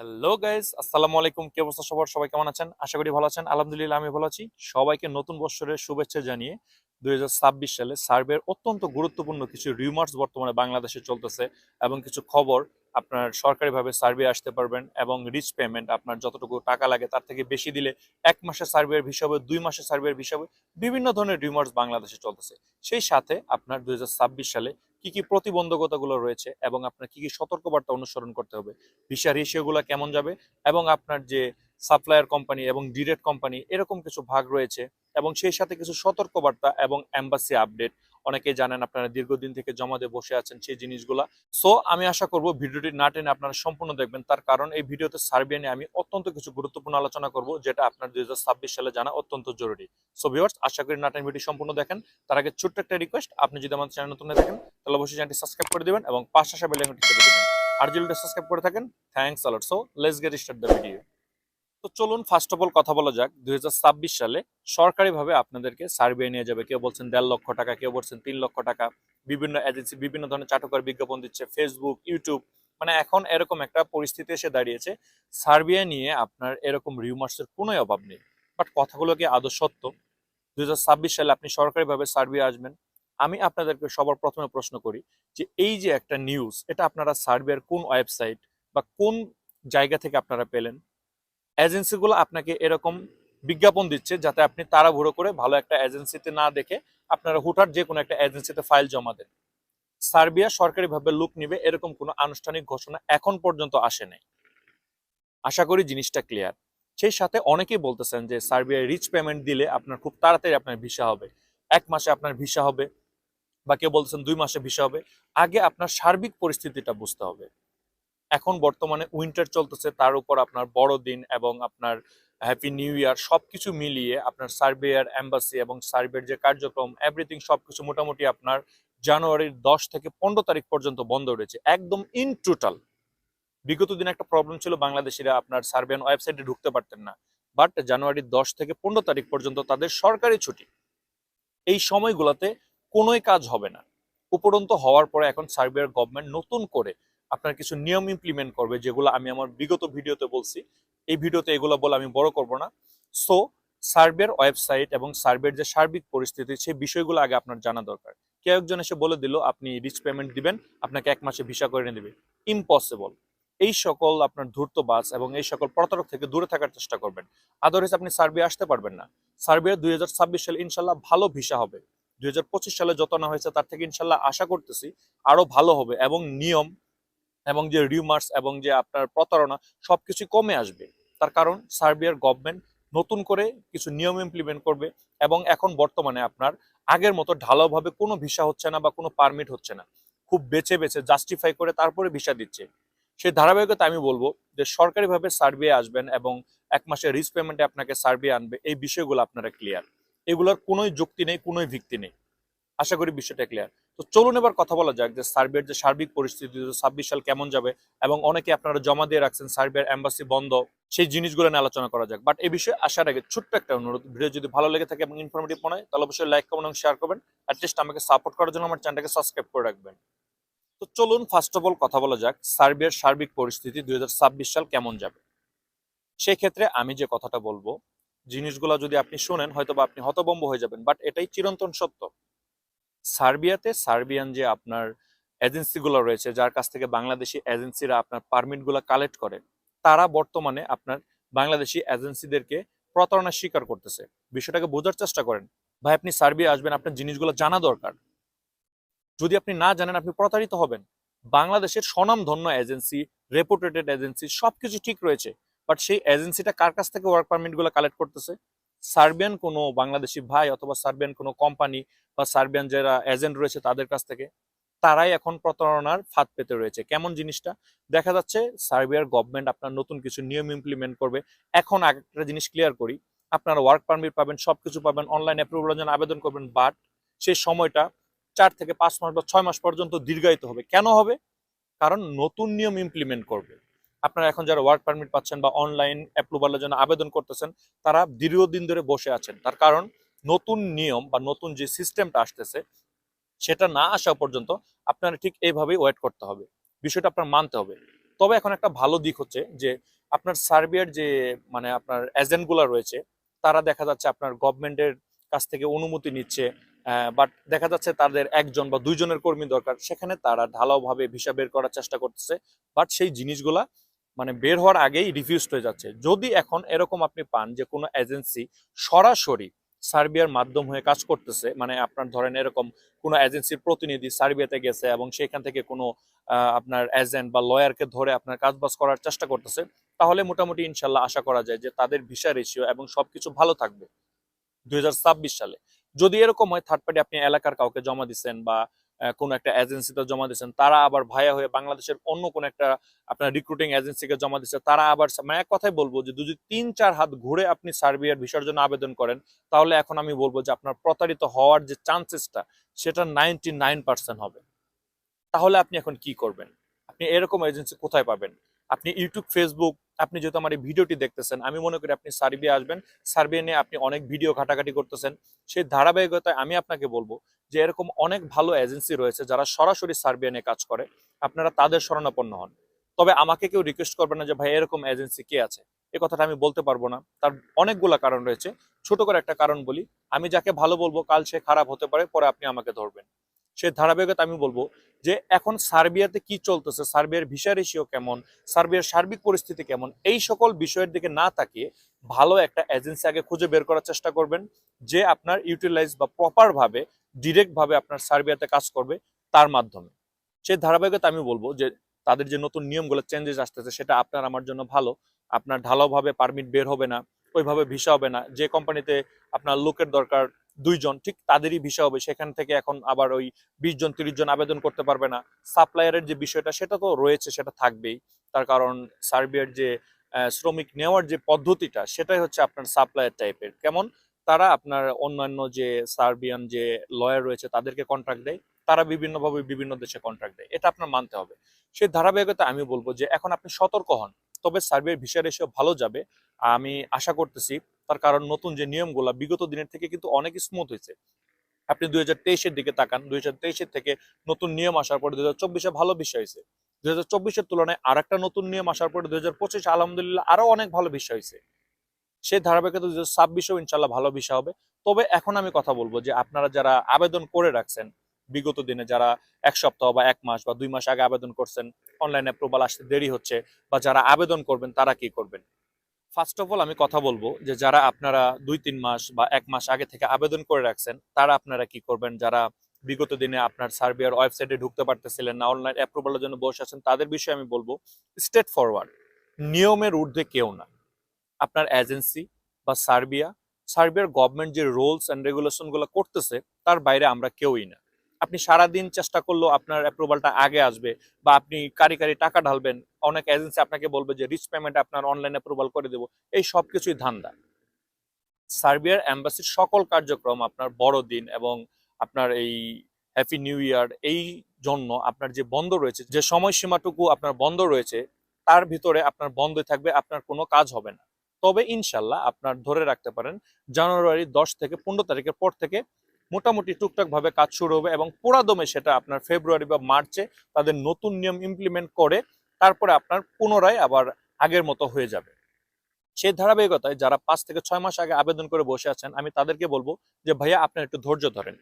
Hello guys আসসালামু আলাইকুম কি অবস্থা সবার? সবাই কেমন আছেন? আশা করি ভালো আছেন। আলহামদুলিল্লাহ আমি ভালো আছি। সবাইকে নতুন বছরের শুভেচ্ছা জানিয়ে দুই সালে সার্ভের অত্যন্ত গুরুত্বপূর্ণ কিছু রিউমার্স বর্তমানে বাংলাদেশে চলতেছে এবং কিছু খবর আপনার সরকারিভাবে সার্ভে আসতে পারবেন এবং রিচ পেমেন্ট আপনার যতটুকু টাকা লাগে তার থেকে বেশি দিলে এক মাসের সার্ভের হিসাবে দুই মাসের সার্ভের হিসাবে বিভিন্ন ধরনের রিউমার্স বাংলাদেশে চলতেছে। সেই সাথে আপনার দুই হাজার ছাব্বিশ সালে কি কি প্রতিবন্ধকতাগুলো রয়েছে এবং আপনার কি কি সতর্কবার্তা অনুসরণ করতে হবে, ভিসা রেশিওগুলো কেমন যাবে এবং আপনার যে সাপ্লায়ার কোম্পানি এবং ডিরেক্ট কোম্পানি এরকম কিছু ভাগ রয়েছে এবং সেই সাথে কিছু সতর্কবার্তা এবং অ্যাম্বাসি আপডেট অনেকেই জানেন আপনারা দীর্ঘদিন থেকে জমা দিয়ে বসে আছেন সেই জিনিসগুলা। সো আমি আশা করব ভিডিওটি না টেনে আপনারা সম্পূর্ণ দেখবেন। তার কারণ এই ভিডিওতে সার্বিয়া নিয়ে আমি অত্যন্ত কিছু গুরুত্বপূর্ণ আলোচনা করব, যেটা আপনার দুই হাজার ছাব্বিশ সালে জানা অত্যন্ত জরুরি। সো ভিউয়ার্স আশা করি নাটেন ভিডিও সম্পূর্ণ দেখেন। তার আগে ছোট্ট একটা রিকোয়েস্ট আপনি যদি আমাদের চ্যানেল নতুন দেখেন তাহলে অবশ্যই চ্যানেলটি সাবস্ক্রাইব করে দিবেন এবং পাঁচ আসা বেল আইকনটি চেপে দিবেন। আর যদি সাবস্ক্রাইব করে থাকেন thanks a lot so let's get start the video তো চলুন ফার্স্ট অফ অল কথা বলা যাক। দুই হাজার ছাব্বিশ সালে সরকারিভাবে আপনাদেরকে সার্ভে নিয়ে যাবে। কেউ বলছেন দেড় লক্ষ টাকা, কেউ বলছেন তিন লক্ষ টাকা। বিভিন্ন এজেন্সি বিভিন্ন ধরনের চাটুকার বিজ্ঞাপন দিচ্ছে ফেসবুক ইউটিউব মানে এখন এরকম একটা পরিস্থিতি এসে দাঁড়িয়েছে। সার্বিয়া নিয়ে আপনার এরকম রিউমার্সের কোনোই অভাব নেই। বাট কথাগুলো কি আদৌ সত্য? দুই হাজার ছাব্বিশ সালে আপনি সরকারিভাবে সার্বিয়া আসবেন। আমি আপনাদেরকে সবার প্রথমে প্রশ্ন করি যে, এই যে একটা নিউজ এটা আপনারা সার্বিয়ার কোন ওয়েবসাইট বা কোন জায়গা থেকে আপনারা পেলেন? এজেন্সিগুলো আপনাকে এরকম বিজ্ঞাপন দিচ্ছে যাতে আপনি তাড়াহুড়ো করে ভালো একটা এজেন্সিতে না দেখে আপনারা হুটার যে কোনো একটা এজেন্সিতে ফাইল জমা দেন। সার্বিয়া সরকারিভাবে লুক নিবে এরকম কোনো আনুষ্ঠানিক ঘোষণা এখন পর্যন্ত আসে নাই। আশা করি জিনিসটা ক্লিয়ার সেই সাথে অনেকেই বলতেছেন যে সার্বিয়ায় রিচ পেমেন্ট দিলে আপনার খুব তাড়াতাড়ি আপনার ভিসা হবে। এক মাসে আপনার ভিসা হবে বা কেউ বলতেছেন দুই মাসে ভিসা হবে। আগে আপনার সার্বিক পরিস্থিতিটা বুঝতে হবে। এখন বর্তমানে উইন্টার চলতেছে, তার উপর আপনার বড়দিন এবং আপনার হ্যাপি নিউ ইয়ার সবকিছু মিলিয়ে আপনার সার্বিয়ার এম্বাসি এবং সার্বিয়ার যে কার্যক্রম এভরিথিং সবকিছু মোটামুটি আপনার জানুয়ারির দশ থেকে পনেরো তারিখ পর্যন্ত বন্ধ রয়েছে, একদম ইন টোটাল বিগত দিনে একটা প্রবলেম ছিল, বাংলাদেশিরা আপনার সার্বিয়ান ওয়েবসাইটে ঢুকতে পারতেন না বাট জানুয়ারির দশ থেকে পনেরো তারিখ পর্যন্ত তাদের সরকারি ছুটি। এই সময়গুলোতে কোনোই কাজ হবে না। উপরন্ত হওয়ার পরে এখন সার্বিয়ার গভর্নমেন্ট নতুন করে আপনার কিছু নিয়ম ইমপ্লিমেন্ট করবে, যেগুলো আমি আমার বিগত ভিডিওতে বলছি। এই ভিডিওতে এগুলো বলে আমি বড় করব না। সো সার্বিয়ার ওয়েবসাইট এবং সার্বিয়ার যে সার্বিক পরিস্থিতি, সেই বিষয়গুলো আগে আপনার জানা দরকার। কেউ একজন এসে বলে দিল, আপনি রিচ পেমেন্ট দিবেন, আপনাকে এক মাসে ভিসা করে এনে দিবে। ইম্পসিবল এই সকল আপনার ধূর্তবাস এবং এই সকল প্রতারক থেকে দূরে থাকার চেষ্টা করবেন। আদারওয়াইজ আপনি সার্বিয়া আসতে পারবেন না। সার্বিয়া দুই হাজার ছাব্বিশ সালে ইনশাল্লাহ ভালো ভিসা হবে। দুই হাজার পঁচিশ সালে যত না হয়েছে, তার থেকে ইনশাল্লাহ আশা করতেছি আরও ভালো হবে এবং নিয়ম এবং যে রিউমার্স এবং যে আপনার প্রতারণা সবকিছু কমে আসবে। তার কারণ সার্বিয়ার গভর্নমেন্ট নতুন করে কিছু নিয়ম ইমপ্লিমেন্ট করবে এবং এখন বর্তমানে আপনার আগের মতো ঢালাওভাবে কোনো ভিসা হচ্ছে না বা কোনো পারমিট হচ্ছে না। খুব বেছে বেছে জাস্টিফাই করে তারপরে ভিসা দিচ্ছে। সেই ধারাবাহিকতা আমি বলব যে সরকারিভাবে সার্বিয়া আসবেন এবং এক মাসের রিচ পেমেন্টে আপনাকে সার্বিয়া আনবে, এই বিষয়গুলো আপনারা ক্লিয়ার এগুলোর কোনোই যুক্তি নেই, কোনোই ভিত্তি নেই। আশা করি বিষয়টা ক্লিয়ার তো চলুন এবার কথা বলা যাক যে সার্বিয়ার যে সার্বিক পরিস্থিতি ছাব্বিশ সাল কেমন যাবে এবং অনেকে আপনারা জমা দিয়ে রাখছেন সার্বিয়ার এম্বাসি বন্ধ, সেই জিনিসগুলো নিয়ে আলোচনা করা যাক। বাট এই বিষয়ে আসার আগে ছোট্ট একটা অনুরোধ, ভিডিও যদি ভালো লেগে থাকে এবং ইনফরমেটিভ মনে হয়, তাহলে অবশ্যই লাইক কমেন্ট এবং শেয়ার করবেন। অ্যাটলিস্ট আমাকে সাপোর্ট করার জন্য আমার চ্যানেলটাকে সাবস্ক্রাইব করে রাখবেন। তো চলুন ফার্স্ট অফ অল কথা বলা যাক, সার্বিয়ার সার্বিক পরিস্থিতি দুই হাজার ছাব্বিশ সাল কেমন যাবে? সেই ক্ষেত্রে আমি যে কথাটা বলব, জিনিসগুলো যদি আপনি শোনেন হয়তো বা আপনি হতবম্ব হয়ে যাবেন বাট এটাই চিরন্তন সত্য। সার্বিয়াতে, সার্বিয়ান যে আপনার এজেন্সিগুলো রয়েছে, যার কাছ থেকে বাংলাদেশি এজেন্সিরা আপনার পারমিটগুলো কালেক্ট করে, তারা বর্তমানে আপনার বাংলাদেশি এজেন্সিদেরকে প্রতারণার শিকার করতেছে। বিষয়টাকে বোঝার চেষ্টা করেন। ভাই, আপনি সার্বিয়া আসবেন, আপনার জিনিসগুলো জানা দরকার। যদি আপনি না জানেন, আপনি প্রতারিত হবেন। বাংলাদেশের স্বনামধন্য এজেন্সি রেপুটেটেড এজেন্সি, সবকিছু ঠিক রয়েছে। বাট সেই এজেন্সিটা কার কাছ থেকে ওয়ার্ক পারমিটগুলো কালেক্ট করতেছে? সার্বিয়ান কোনো বাংলাদেশি ভাই অথবা সার্বিয়ান কোনো কোম্পানি বা সার্বিয়ান যারা এজেন্ট রয়েছে তাদের কাছ থেকে, তারাই এখন প্রতারণার ফাঁদ পেতে রয়েছে। কেমন জিনিসটা? দেখা যাচ্ছে সার্বিয়ার গভর্নমেন্ট আপনার নতুন কিছু নিয়ম ইমপ্লিমেন্ট করবে। এখন একটা জিনিস ক্লিয়ার করি, আপনারা ওয়ার্ক পারমিট পাবেন, সবকিছু পাবেন অনলাইন অ্যাপ্রুভালের জন্য আবেদন করবেন বাট সেই সময়টা চার থেকে পাঁচ মাস বা ছয় মাস পর্যন্ত দীর্ঘায়িত হবে। কেন হবে? কারণ নতুন নিয়ম ইমপ্লিমেন্ট করবে। আপনারা এখন যারা ওয়ার্ক পারমিট পাচ্ছেন বা অনলাইন অ্যাপ্রুভালের জন্য আবেদন করতেছেন, তারা দীর্ঘদিন ধরে বসে আছেন। তার কারণ, নতুন নিয়ম বা নতুন যে সিস্টেমটা আসতেছে, সেটা না আসা পর্যন্ত আপনারা ঠিক এইভাবেই ওয়েট করতে হবে। বিষয়টা আপনার মানতে হবে। তবে এখন একটা ভালো দিক হচ্ছে যে, আপনার সার্বিয়ার যে মানে আপনার এজেন্টগুলো রয়েছে, তারা দেখা যাচ্ছে আপনার গভর্নমেন্টের কাছ থেকে অনুমতি নিচ্ছে বাট দেখা যাচ্ছে তাদের একজন বা দুইজনের কর্মী দরকার, সেখানে তারা ঢালাওভাবে ভিসা বের করার চেষ্টা করতেছে বাট সেই জিনিসগুলা মানে বের হওয়ার আগেই রিফিউজড হয়ে যাচ্ছে। যদি এখন এরকম আপনি পান যে কোনো এজেন্সি সরাসরি সার্বিয়ার মাধ্যম হয়ে কাজ করতেছে মানে আপনার ধরেন এরকম কোনো এজেন্সির প্রতিনিধি সার্বিয়াতে গেছে এবং সেখান থেকে কোনো আপনার এজেন্ট বা লয়ারকে ধরে আপনার কাজবাজ করার চেষ্টা করতেছে, তাহলে মোটামুটি ইনশাল্লাহ আশা করা যায় যে তাদের ভিসা রেশিও এবং সবকিছু ভালো থাকবে। দুই হাজার ছাব্বিশ সালে। যদি এরকম হয় থার্ড পার্টি আপনি এলাকার কাউকে জমা দিচ্ছেন বা কোনো একটা এজেন্সিতে জমা দিচ্ছেন তারা আবার ভাইয়া হয়ে বাংলাদেশের অন্য কোনো একটা আপনার রিক্রুটিং এজেন্সিকে জমা দিচ্ছে তারা আবার মানে এক কথাই বলব যে যদি তিন চার হাত ঘুরে আপনি সার্বিয়ার ভিসার জন্য আবেদন করেন, তাহলে এখন আমি বলব যে আপনার প্রতারিত হওয়ার যে চান্সেসটা সেটা নাইনটি হবে। তাহলে আপনি এখন কি করবেন? আপনি এরকম এজেন্সি কোথায় পাবেন? আপনি ইউটিউব ফেসবুক আপনি যেহেতু আমার এই ভিডিওটি দেখতেছেন, আমি মনে করি আপনি সার্বিয়া আসবেন। সার্বিয়া নিয়ে আপনি অনেক ভিডিও ঘাটাঘাটি করতেছেন। সেই ধারাবাহিকতায় আমি আপনাকে বলব যে এরকম অনেক ভালো এজেন্সি রয়েছে যারা সরাসরি সার্বিয়া নিয়ে কাজ করে। আপনারা তাদের শরণাপন্ন হন। তবে আমাকে কেউ রিকোয়েস্ট করবে না যে, ভাই, এরকম এজেন্সি কে আছে? এ কথাটা আমি বলতে পারব না। তার অনেকগুলা কারণ রয়েছে। ছোট করে একটা কারণ বলি। আমি যাকে ভালো বলব, কাল সে খারাপ হতে পারে, পরে আপনি আমাকে ধরবেন। সে ধারাবাহিকতা আমি বলব যে এখন সার্বিয়াতে কি চলতেছে, সার্বিয়ার ভিসা রেশিও কেমন, সার্বিয়ার সার্বিক পরিস্থিতি কেমন, এই সকল বিষয়ের দিকে না তাকিয়ে ভালো একটা এজেন্সি আগে খুঁজে বের করার চেষ্টা করবেন যে আপনার ইউটিলাইজ বা প্রপার ভাবে ডিরেক্ট ভাবে আপনার সার্বিয়াতে কাজ করবে তার মাধ্যমে। সেই ধারাবাহিকতা আমি বলব যে তাদের যে নতুন নিয়মগুলো চেঞ্জেস আসতেছে সেটা আপনার আমার জন্য ভালো। আপনার ঢালাওভাবে পারমিট বের হবে না, ওইভাবে ভিসা হবে না, যে কোম্পানিতে আপনার লোকের দরকার দুইজন, ঠিক তাদেরই ভিসা হবে। সেখান থেকে এখন আবার ওই বিশ জন, তিরিশ জন আবেদন করতে পারবে না। সাপ্লায়ারের যে বিষয়টা, সেটা তো রয়েছে, সেটা থাকবেই। তার কারণ সার্বিয়ার যে শ্রমিক নেওয়ার যে পদ্ধতিটা, সেটাই হচ্ছে আপনার সাপ্লায়ার টাইপের। কেমন? তারা আপনার অন্যান্য যে সার্বিয়ান যে লয়ার রয়েছে, তাদেরকে কন্ট্রাক্ট দেয়। তারা বিভিন্নভাবে বিভিন্ন দেশে কন্ট্রাক্ট দেয়। এটা আপনার মানতে হবে। সেই ধারাবাহিকতা আমি বলব যে, এখন আপনি সতর্ক হন। তবে সার্বিয়ার ভিসা রেশিও ভালো যাবে। আমি আশা করতেছি তার কারণ নতুন যে নিয়মগুলো বিগত দিনের থেকে কিন্তু অনেক স্মুথ হয়েছে। আপনি দুই হাজার তেইশের দিকে তাকান, দুই হাজার তেইশের থেকে নতুন নিয়ম আসার পরে দুই হাজার চব্বিশে ভালো বিষয় হয়েছে। দুই হাজার চব্বিশের তুলনায় আর একটা নতুন নিয়ম আসার পরে দুই হাজার পঁচিশে আলহামদুলিল্লাহ আরও অনেক ভালো বিষয় হয়েছে। সেই ধারাবাহিকতা দুই হাজার ছাব্বিশেও ইনশাল্লাহ ভালো বিষয় হবে। তবে এখন আমি কথা বলব যে আপনারা যারা আবেদন করে রাখছেন, বিগত দিনে যারা এক সপ্তাহ বা এক মাস বা দুই মাস আগে আবেদন করছেন অনলাইন অ্যাপ্রুভাল আসতে দেরি হচ্ছে বা যারা আবেদন করবেন তারা কি করবেন? ফার্স্ট অফ অল আমি কথা বলব যে যারা আপনারা দুই, তিন মাস বা এক মাস আগে থেকে আবেদন করে রাখছেন, তারা আপনারা কি করবেন? যারা বিগত দিনে আপনার সার্বিয়ার ওয়েবসাইটে ঢুকতে পারতেছিলেন না অনলাইন অ্যাপ্রুভালের জন্য বসে আছেন, তাদের বিষয়ে আমি বলব স্টেট ফরওয়ার্ড নিয়মের ঊর্ধ্বে কেউ না। আপনার এজেন্সি বা সার্বিয়া, সার্বিয়ার গভর্নমেন্ট যে রুলস অ্যান্ড রেগুলেশনগুলো করতেছে, তার বাইরে আমরা কেউই না। আপনি সারাদিন চেষ্টা করলেও আপনার অ্যাপ্রুভালটা আগে আসবে বা আপনি কারি কারি টাকা ঢালবেন, অনেক এজেন্সি আপনাকে বলবে যে রিচ পেমেন্ট আপনার অনলাইন অ্যাপ্রুভাল করে দেবো, এই সব কিছুই ধান্দা। সার্বিয়ার অ্যাম্বাসির সকল কার্যক্রম আপনার বড়দিন এবং আপনার এই হ্যাপি নিউ ইয়ার এই জন্য আপনার যে বন্ধ রয়েছে, যে সময়সীমাটুকু আপনার বন্ধ রয়েছে, তার ভিতরে আপনার বন্ধ থাকবে, আপনার কোনো কাজ হবে না। তবে ইনশাল্লাহ আপনার ধরে রাখতে পারেন, জানুয়ারি দশ থেকে পনেরো তারিখের পর থেকে মোটামুটি টুকটাক ভাবে কাজ শুরু হবে এবং পুরাদমে সেটা আপনার ফেব্রুয়ারি বা মার্চে তাদের নতুন নিয়ম ইমপ্লিমেন্ট করে তারপরে আপনার পুনরায় আবার আগের মতো হয়ে যাবে। সেই ধারাবাহিকতায় যারা পাঁচ থেকে ছয় মাস আগে আবেদন করে বসে আছেন, আমি তাদেরকে বলব যে, ভাইয়া, আপনার একটু ধৈর্য ধরেন।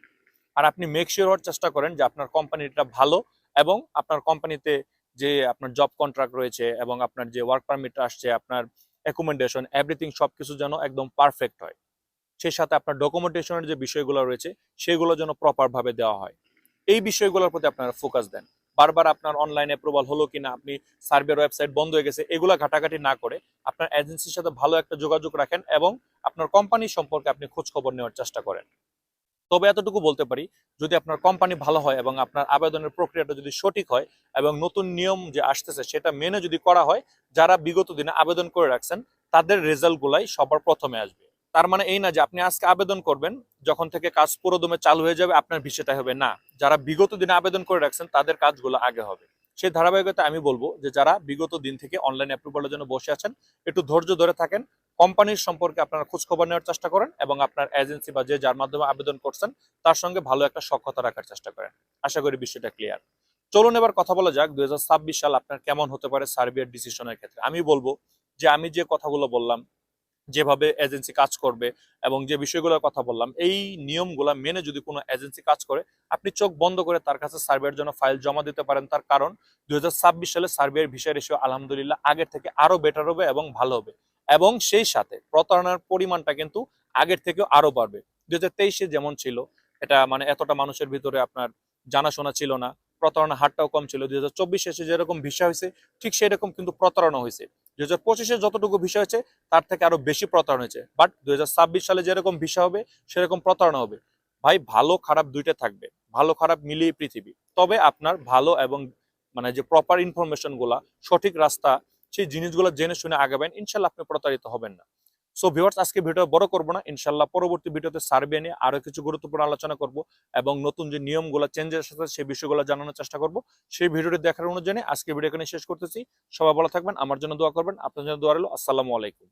আর আপনি মেক শিওর হওয়ার চেষ্টা করেন যে, আপনার কোম্পানিটা ভালো এবং আপনার কোম্পানিতে যে, আপনার জব কন্ট্রাক্ট রয়েছে এবং আপনার যে ওয়ার্ক পারমিট আসছে, আপনার অ্যাকোমোডেশন এভরিথিং সবকিছু যেন একদম পারফেক্ট হয়। সেই সাথে আপনার ডকুমেন্টেশনের যে বিষয়গুলো রয়েছে, সেগুলো যেন প্রপার ভাবে দেওয়া হয়। এই বিষয়গুলোর প্রতি আপনারা ফোকাস দেন। বারবার আপনার অনলাইন অ্যাপ্রুভাল হলো কিনা, আপনি সার্ভের ওয়েবসাইট বন্ধ হয়ে গেছে, এগুলা ঘাটাঘাটি না করে আপনার এজেন্সির সাথে ভালো একটা যোগাযোগ রাখেন এবং আপনার কোম্পানি সম্পর্কে আপনি খোঁজ খবর নেওয়ার চেষ্টা করেন। তবে এতটুকু বলতে পারি, যদি আপনার কোম্পানি ভালো হয় এবং আপনার আবেদনের প্রক্রিয়াটা যদি সঠিক হয় এবং নতুন নিয়ম যে আসতেছে সেটা মেনে যদি করা হয়, যারা বিগত দিনে আবেদন করে রাখছেন, তাদের রেজাল্ট গুলাই সবার প্রথমে আসবে। তার মানে এই না যে আপনি আজকে আবেদন করবেন, যখন থেকে কাজ পুরোদমে চালু হয়ে যাবে, আপনার বিষয়টা হবে। না, যারা বিগত দিনে আবেদন করে রাখছেন, তাদের কাজগুলো আগে হবে। সেই ধারাবাহিকতা আমি বলব যে, যারা বিগত দিন থেকে অনলাইন অ্যাপ্রুভালের জন্য বসে আছেন, একটু ধৈর্য ধরে থাকেন। কোম্পানির সম্পর্কে আপনারা খোঁজ খবর নেওয়ার চেষ্টা করেন এবং আপনার এজেন্সি বা যে যার মাধ্যমে আবেদন করছেন, তার সঙ্গে ভালো একটা সক্ষতা রাখার চেষ্টা করেন। আশা করি বিষয়টা ক্লিয়ার চলুন এবার কথা বলা যাক, দুই হাজার ছাব্বিশ সাল আপনার কেমন হতে পারে সার্বিয়ার ডিসিশনের ক্ষেত্রে। আমি বলব যে, আমি যে কথাগুলো বললাম যেভাবে এজেন্সি কাজ করবে এবং যে বিষয়গুলোর কথা বললাম, এই নিয়মগুলো মেনে যদি কোনো এজেন্সি কাজ করে, আপনি চোখ বন্ধ করে তার কাছে সার্বিয়ার জন্য ফাইল জমা দিতে পারেন। তার কারণ দুই সালে সার্বিয়ার ভিসা রেশিও আলহামদুলিল্লাহ আগের থেকে আরও বেটার হবে এবং ভালো হবে। এবং সেই সাথে প্রতারণার পরিমাণটা কিন্তু আগের থেকেও আরও বাড়বে। দুই হাজার যেমন ছিল, এটা মানে এতটা মানুষের ভিতরে আপনার জানাশোনা ছিল না প্রতারণা হারটাও কম ছিল। দুই হাজার চব্বিশে এসে যেরকম ভিসা হয়েছে, ঠিক সেরকম কিন্তু প্রতারণা হয়েছে। হাজার পঁচিশে যতটুকু ভিসা হয়েছে, তার থেকে আরও বেশি প্রতারণা হয়েছে। বাট দুই হাজার ছাব্বিশ সালে যেরকম ভিসা হবে, সেরকম প্রতারণা হবে। ভাই, ভালো খারাপ দুইটা থাকবে। ভালো খারাপ মিলিয়ে পৃথিবী। তবে আপনার ভালো এবং মানে যে প্রপার ইনফরমেশনগুলা, সঠিক রাস্তা, সেই জিনিসগুলো জেনে শুনে আগাবেন। ইনশাল্লাহ আপনি প্রতারিত হবেন না। সো ভিউয়ার্স আজকে ভিডিও বড় করব না। ইনশাল্লাহ পরবর্তী ভিডিওতে সার্ভে নিয়ে আরও কিছু গুরুত্বপূর্ণ আলোচনা করব এবং নতুন যে নিয়মগুলো চেঞ্জের সাথে সেই বিষয়গুলো জানানোর চেষ্টা করব। সেই ভিডিওটি দেখার অনুযায়ী আজকে ভিডিও এখানে শেষ করতেছি। সবাই ভালো থাকবেন, আমার জন্য দোয়া করবেন, আপনার জন্য দোয়া রইল। আসসালামু আলাইকুম।